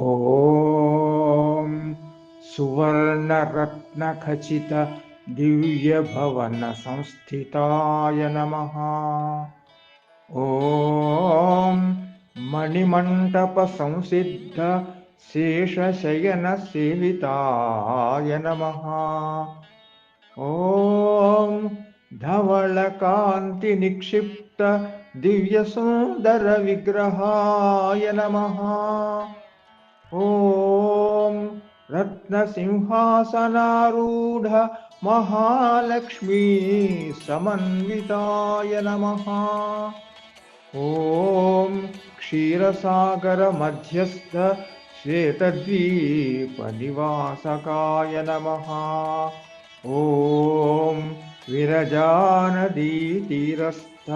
ॐ सुवर्णरत्नखचित दिव्यभवनसंस्थिताय नमः। ॐ मणिमण्डपसंसिद्ध शेषशयनसेविताय नमः। ॐ धवलकान्तिनिक्षिप्त दिव्यसुन्दरविग्रहाय नमः ॐ रत्नसिंहासनारूढ महालक्ष्मी समन्विताय नमः। ॐ क्षीरसागरमध्यस्थ श्वेतद्वीपनिवासकाय नमः। ॐ विरजानदीतीरस्थ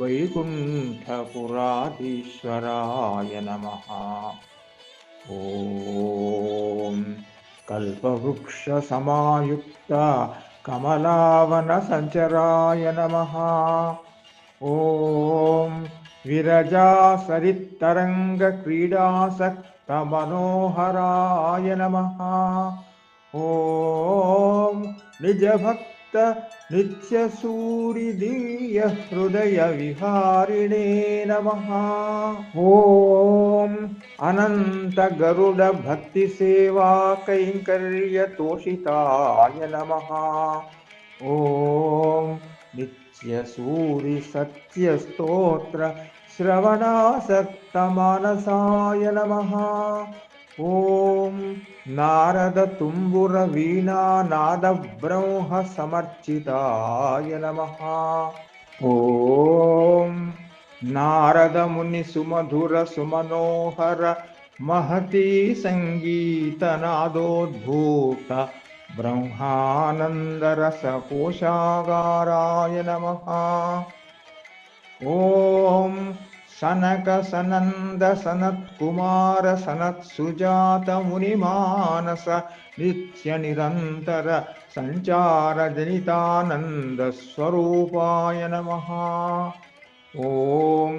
वैकुण्ठपुराधीश्वराय नमः ॐ कल्पवृक्षसमायुक्त कमलावनसञ्चराय नमः। ॐ विरजासरित्तरङ्गक्रीडासक्तमनोहराय नमः। ॐ निजभक्त नित्यसूरिदीयहृदयविहारिणे नमः। ॐ अनन्तगरुडभक्तिसेवा कैङ्कर्यतोषिताय नमः। ॐ नित्यसूरिसत्यस्तोत्र श्रवणासक्तमानसाय नमः ॐ नारदतुम्बुरवीणानादब्रह्मसमर्चिताय नमः। ॐ नारदमुनिसुमधुरसुमनोहर महती सङ्गीतनादोद्भूत ब्रह्मानन्दरसकोशागाराय नमः। ॐ सनकसनन्दसनत्कुमारसनत्सुजातमुनिमानस नित्यनिरन्तर सञ्चारजनितानन्दस्वरूपाय नमः। ॐ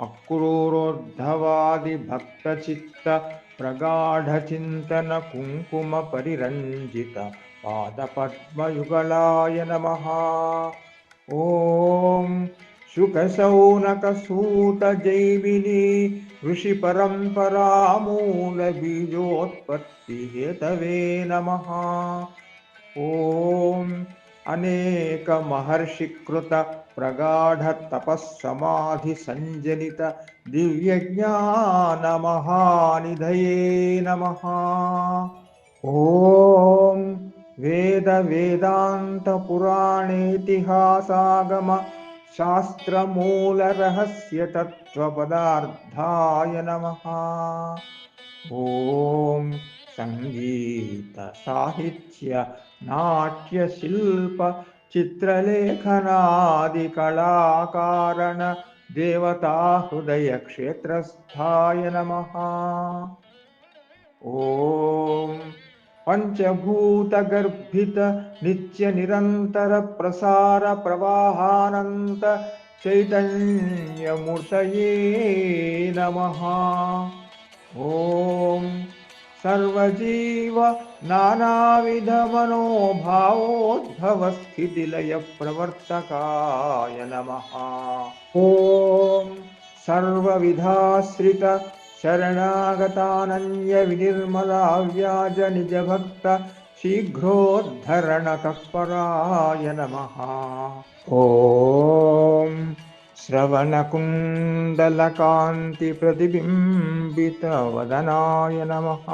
अक्रूरोद्धवादिभक्तचित्त प्रगाढचिन्तनकुङ्कुमपरिरञ्जित पादपद्मयुगलाय नमः। ॐ शुकशौनकसूतजैमिनी ऋषिपरम्परामूलबीजोत्पत्तिहेतवे नमः। ॐ अनेकमहर्षिकृत प्रगाढतपःसमाधिसञ्जनित दिव्यज्ञानमहानिधये नमः। ॐ वेदवेदान्तपुराणेतिहासागम शास्त्रमूलरहस्यतत्त्वपदार्थाय नमः। ॐ सङ्गीतसाहित्य नाट्यशिल्प चित्रलेखनादिकलाकारण देवताहृदयक्षेत्रस्थाय नमः। ॐ पञ्चभूतगर्भित नित्यनिरन्तरप्रसारप्रवाहानन्त चैतन्यमूर्तये नमः। ॐ सर्वजीव नानाविधमनोभावोद्भवस्थितिलयप्रवर्तकाय नमः। ॐ सर्वविधाश्रित शरणागतानन्यविनिर्मलाव्याजनिजभक्त शीघ्रोद्धरणतत्पराय नमः ॐ श्रवणकुण्डलकान्तिप्रतिबिम्बितवदनाय नमः।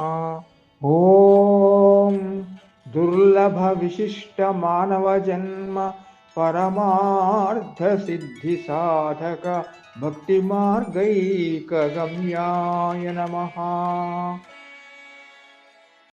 ॐ दुर्लभविशिष्टमानवजन्म परमार्धसिद्धिसाधक भक्तिमार्गैकगम्याय नमः।